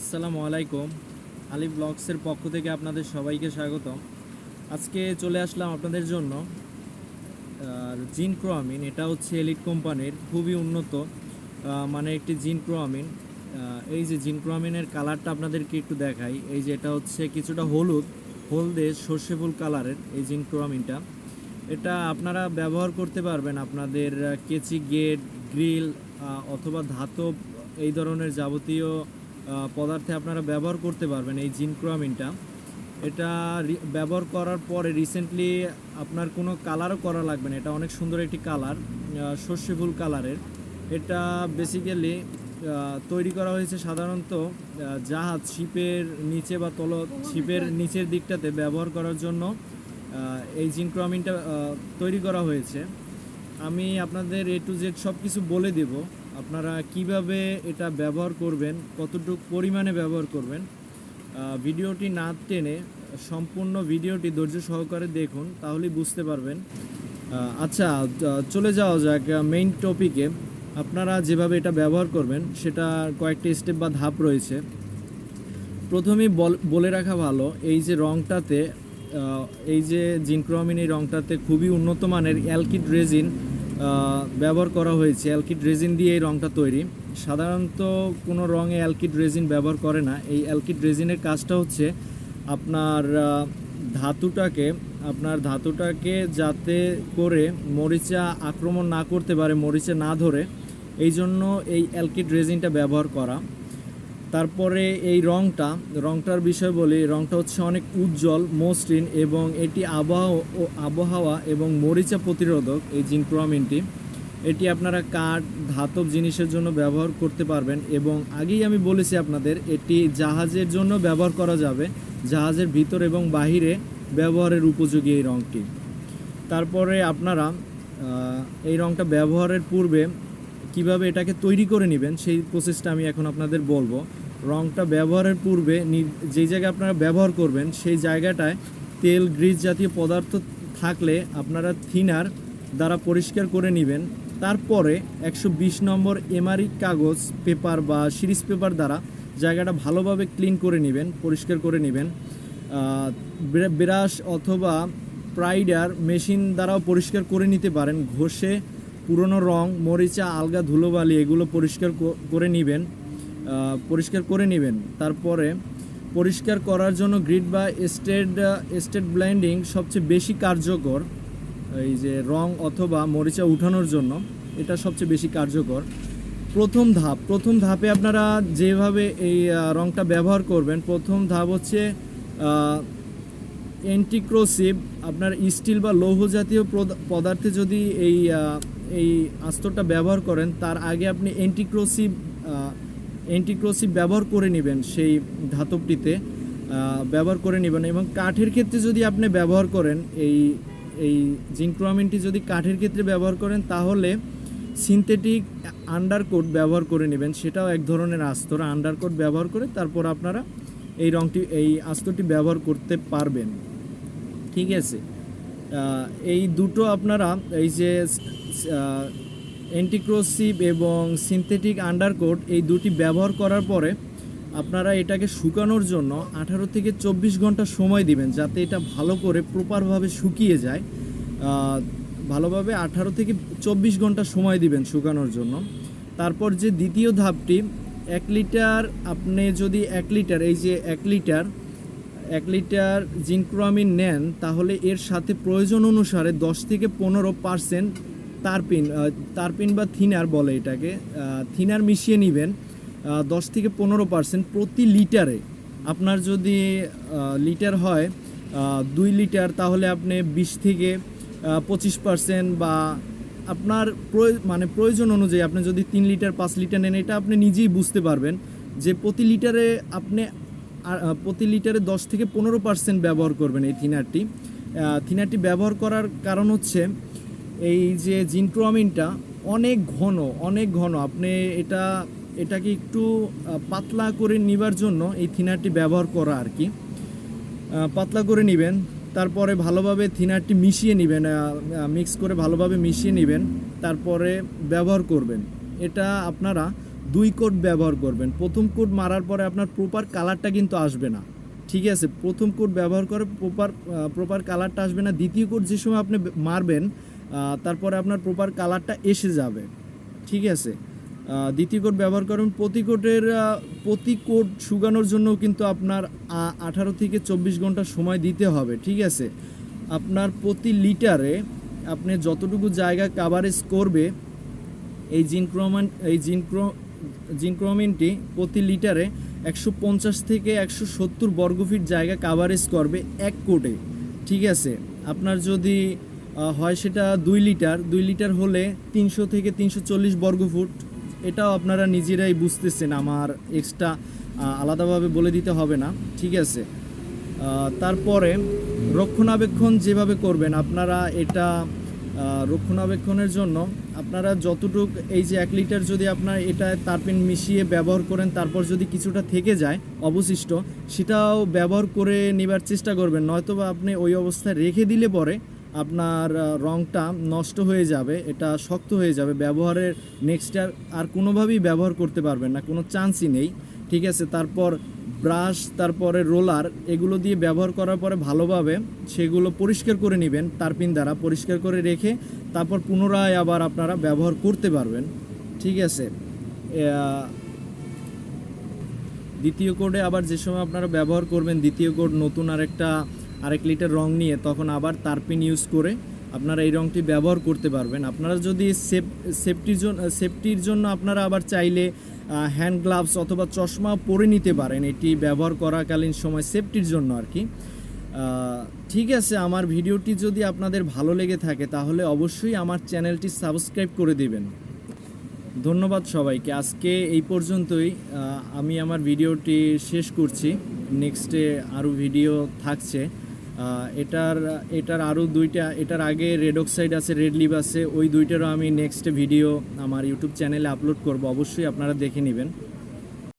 আসসালামু আলাইকুম। আলী ব্লগসের পক্ষ থেকে আপনাদের সবাইকে স্বাগতম। আজকে চলে আসলাম আপনাদের জন্য। জিন ক্রোয়ামিন, এটা হচ্ছে এলিট কোম্পানির খুবই উন্নত মানে একটি জিন ক্রোয়ামিন। এই যে জিন ক্রোয়ামিনের কালারটা আপনাদেরকে একটু দেখাই। এই যে এটা হচ্ছে কিছুটা হলুদ, হলদে সর্ষে ফুল কালারের এই জিন ক্রোয়ামিনটা। এটা আপনারা ব্যবহার করতে পারবেন আপনাদের কেচি গেট, গ্রিল অথবা ধাতব এই ধরনের যাবতীয় পদার্থে আপনারা ব্যবহার করতে পারবেন এই জিনক্রোয়ামিনটা এটা ব্যবহার করার পরে রিসেন্টলি আপনার কোনো কালারও করা লাগবে না। এটা অনেক সুন্দর একটি কালার সর্ষে ফুল কালারের এটা বেসিক্যালি তৈরি করা হয়েছে সাধারণত জাহাজ শিপের নিচে বা তল, শিপের নিচের দিকটাতে ব্যবহার করার জন্য এই জিনক্রোয়ামিনটা তৈরি করা হয়েছে। আমি আপনাদের এ টু জেড সব কিছু বলে দেব। আপনারা কীভাবে এটা ব্যবহার করবেন, কতটুকু পরিমাণে ব্যবহার করবেন ভিডিওটি না টেনে সম্পূর্ণ ভিডিওটি ধৈর্য সহকারে দেখুন, তাহলেই বুঝতে পারবেন। আচ্ছা চলে যাওয়া যাক মেইন টপিকে আপনারা যেভাবে এটা ব্যবহার করবেন, সেটা কয়েকটি স্টেপ বা ধাপ রয়েছে। প্রথমেই বল- রাখা ভালো, এই যে রংটাতে এই যে জিনক্রোমিন এই রংটাতে খুবই উন্নত মানের অ্যালকিড রেজিন ব্যবহার করা হয়েছে। অ্যালকিড রেজিন দিয়ে এই রঙটা তৈরি। সাধারণত কোনো রঙে অ্যালকিড রেজিন ব্যবহার করে না। এই অ্যালকিড রেজিনের কাজটা হচ্ছে আপনার ধাতুটাকে আপনার ধাতুটাকে যাতে করে মরিচা আক্রমণ না করতে পারে, মরিচা না ধরে এই জন্য এই অ্যালকিড রেজিনটা ব্যবহার করা। তারপরে এই রংটা, রংটার বিষয় বলি, রংটা হচ্ছে অনেক উজ্জ্বল, মসৃণ এবং এটি আবহাওয়া ও আবহাওয়া এবং মরিচা প্রতিরোধক, এই জিনক্রোমিনটি এটি আপনারা কাঠ, ধাতব জিনিসের জন্য ব্যবহার করতে পারবেন এবং আগেই আমি বলেছি আপনাদের, এটি জাহাজের জন্য ব্যবহার করা যাবে, জাহাজের ভিতর এবং বাহিরে ব্যবহারের উপযোগী এই রংটি। তারপরে আপনারা এই রংটা ব্যবহারের পূর্বে কীভাবে এটাকে তৈরি করে নেবেন, সেই প্রসেসটা আমি এখন আপনাদের বলব। রংটা ব্যবহারের পূর্বে যেই জায়গায় আপনারা ব্যবহার করবেন, সেই জায়গাটায় তেল গ্রিজ জাতীয় পদার্থ থাকলে আপনারা থিনার দ্বারা পরিষ্কার করে নেবেন। তারপরে একশো বিশ নম্বর এমআরই কাগজ, পেপার বা সিরিজ পেপার দ্বারা জায়গাটা ভালোভাবে ক্লিন করে নেবেন, পরিষ্কার করে নেবেন। ব্রাশ অথবা প্রাইডার মেশিন দ্বারাও পরিষ্কার করে নিতে পারেন। ঘষে পুরনো রং, মরিচা, আলগা ধুলোবালি, এগুলো পরিষ্কার করে নেবেন। পরিষ্কার করে নেবেন। তারপরে পরিষ্কার করার জন্য গ্রিড বা স্টেট স্টেট ব্লাইন্ডিং সবচেয়ে বেশি কার্যকর, এই যে রং অথবা মরিচা উঠানোর জন্য, এটা সবচেয়ে বেশি কার্যকর। প্রথম ধাপ, প্রথম ধাপে আপনারা যেভাবে এই রংটা ব্যবহার করবেন, প্রথম ধাপ হচ্ছে অ্যান্টিক্রোসিভ আপনার স্টিল বা লৌহ জাতীয় পদার্থে যদি এই এই আস্তরটা ব্যবহার করেন, তার আগে আপনি অ্যান্টিক্রোসিভ অ্যান্টিক্রোসিভ ব্যবহার করে নেবেন সেই ধাতবটিতে ব্যবহার করে নেবেন এবং কাঠের ক্ষেত্রে যদি আপনি ব্যবহার করেন, এই এই জিঙ্ক্রোমিনটি যদি কাঠের ক্ষেত্রে ব্যবহার করেন, তাহলে সিনথেটিক আন্ডারকোট ব্যবহার করে নেবেন, সেটাও এক ধরনের আস্তর আন্ডারকোট ব্যবহার করে, তারপর আপনারা এই রংটি, এই আস্তরটি ব্যবহার করতে পারবেন। ঠিক আছে? এই দুটো আপনারা এই যে অ্যান্টিক্রোসিভ এবং সিনথেটিক আন্ডারকোট এই দুটি ব্যবহার করার পরে আপনারা এটাকে শুকানোর জন্য আঠারো থেকে চব্বিশ ঘণ্টা সময় দিবেন যাতে এটা ভালো করে প্রপারভাবে শুকিয়ে যায়। ভালোভাবে আঠারো থেকে চব্বিশ ঘণ্টা সময় দিবেন শুকানোর জন্য। তারপর যে দ্বিতীয় ধাপটি, এক লিটার আপনি যদি এক লিটার, এই যে এক লিটার এক লিটার জিনক্রোমিন নেন, তাহলে এর সাথে প্রয়োজন অনুসারে দশ থেকে পনেরো পার্সেন্ট তারপিন তারপিন বা থিনার বলে এটাকে থিনার মিশিয়ে নেবেন দশ থেকে পনেরো পার্সেন্ট প্রতি লিটারে। আপনার যদি লিটার হয় দুই লিটার, তাহলে আপনি বিশ থেকে পঁচিশ পার্সেন্ট বা আপনার মানে প্রয়োজন অনুযায়ী আপনি যদি তিন লিটার, পাঁচ লিটার নেন, এটা আপনি নিজেই বুঝতে পারবেন যে প্রতি লিটারে আপনি আর, প্রতি লিটারে দশ থেকে পনেরো পার্সেন্ট ব্যবহার করবেন এই থিনারটি। থিনারটি ব্যবহার করার কারণ হচ্ছে এই যে জিনক্রোমিনটা অনেক ঘন অনেক ঘন। আপনি এটা এটাকে একটু পাতলা করে নিবার জন্য এই থিনারটি ব্যবহার করা আর কি। পাতলা করে নেবেন তারপরে ভালোভাবে থিনারটি মিশিয়ে নেবেন মিক্স করে ভালোভাবে মিশিয়ে নেবেন তারপরে ব্যবহার করবেন। এটা আপনারা দুই কোট ব্যবহার করবেন। প্রথম কোট মারার পরে আপনার প্রপার কালারটা কিন্তু আসবে না। ঠিক আছে? প্রথম কোট ব্যবহার করে প্রপার প্রপার কালারটা আসবে না। দ্বিতীয় কোট যে সময় আপনি মারবেন তারপরে আপনার প্রপার কালারটা এসে যাবে। ঠিক আছে? দ্বিতীয় কোট ব্যবহার করুন প্রতি কোটের প্রতি কোট শুকানোর জন্য কিন্তু আপনার আঠারো থেকে চব্বিশ ঘণ্টা সময় দিতে হবে। ঠিক আছে? আপনার প্রতি লিটারে আপনি যতটুকু জায়গা কাভারেজ করবে, এই জিনক্রোমান, এই জিনক্রো জিনক্রোমিনটি প্রতি লিটারে একশো পঞ্চাশ থেকে একশো সত্তর বর্গফিট জায়গা কাভারেজ করবে এক কোটে, ঠিক আছে? আপনার যদি হয় সেটা দুই লিটার দুই লিটার হলে তিনশো থেকে তিনশো চল্লিশ বর্গফুট। এটাও আপনারা নিজেরাই বুঝতেছেন, আমার এক্সট্রা আলাদাভাবে বলে দিতে হবে না, ঠিক আছে? তারপরে রক্ষণাবেক্ষণ যেভাবে করবেন, আপনারা এটা রক্ষণাবেক্ষণের জন্য আপনারা যতটুক এই যে এক লিটার যদি আপনার এটা তারপিন মিশিয়ে ব্যবহার করেন, তারপর যদি কিছুটা থেকে যায় অবশিষ্ট, সেটাও ব্যবহার করে নেবার চেষ্টা করবেন। নয়তোবা আপনি ওই অবস্থায় রেখে দিলে পরে আপনার রংটা নষ্ট হয়ে যাবে, এটা শক্ত হয়ে যাবে। ব্যবহারের নেক্সট আর কোনোভাবেই ব্যবহার করতে পারবেন না, কোনো চান্সই নেই। ঠিক আছে, তারপর ব্রাশ, তারপরে রোলার, এগুলো দিয়ে ব্যবহার করার পরে ভালোভাবে সেগুলো পরিষ্কার করে নেবেন, তারপিন দ্বারা পরিষ্কার করে রেখে তারপর পুনরায় আবার আপনারা ব্যবহার করতে পারবেন। ঠিক আছে? দ্বিতীয় কোডে আবার যে সময় আপনারা ব্যবহার করবেন, দ্বিতীয় কোড নতুন আরেকটা, আরেক লিটার রং নিয়ে, তখন আবার তারপিন ইউজ করে আপনারা এই রংটি ব্যবহার করতে পারবেন। আপনারা যদি সেফ সেফটির জন্য সেফটির জন্য আপনারা আবার চাইলে হ্যান্ড গ্লাভস অথবা চশমা পরে নিতে পারেন। এটি ব্যবহার করাকালীন সময় সেফটির জন্য আর কি। ঠিক আছে, আমার ভিডিওটি যদি আপনাদের ভালো লেগে থাকে, তাহলে অবশ্যই আমার চ্যানেলটি সাবস্ক্রাইব করে দেবেন। ধন্যবাদ সবাইকে। আজকে এই পর্যন্তই। আমি আমার ভিডিওটি শেষ করছি। নেক্সটে আরও ভিডিও থাকছে। এটার এটার আরও দুইটা, এটার আগে রেড অক্সাইড আছে, রেড লিভ আছে, ওই দুইটারও আমি নেক্সট ভিডিও আমার ইউটিউব চ্যানেলে আপলোড করব, অবশ্যই আপনারা দেখে নেবেন।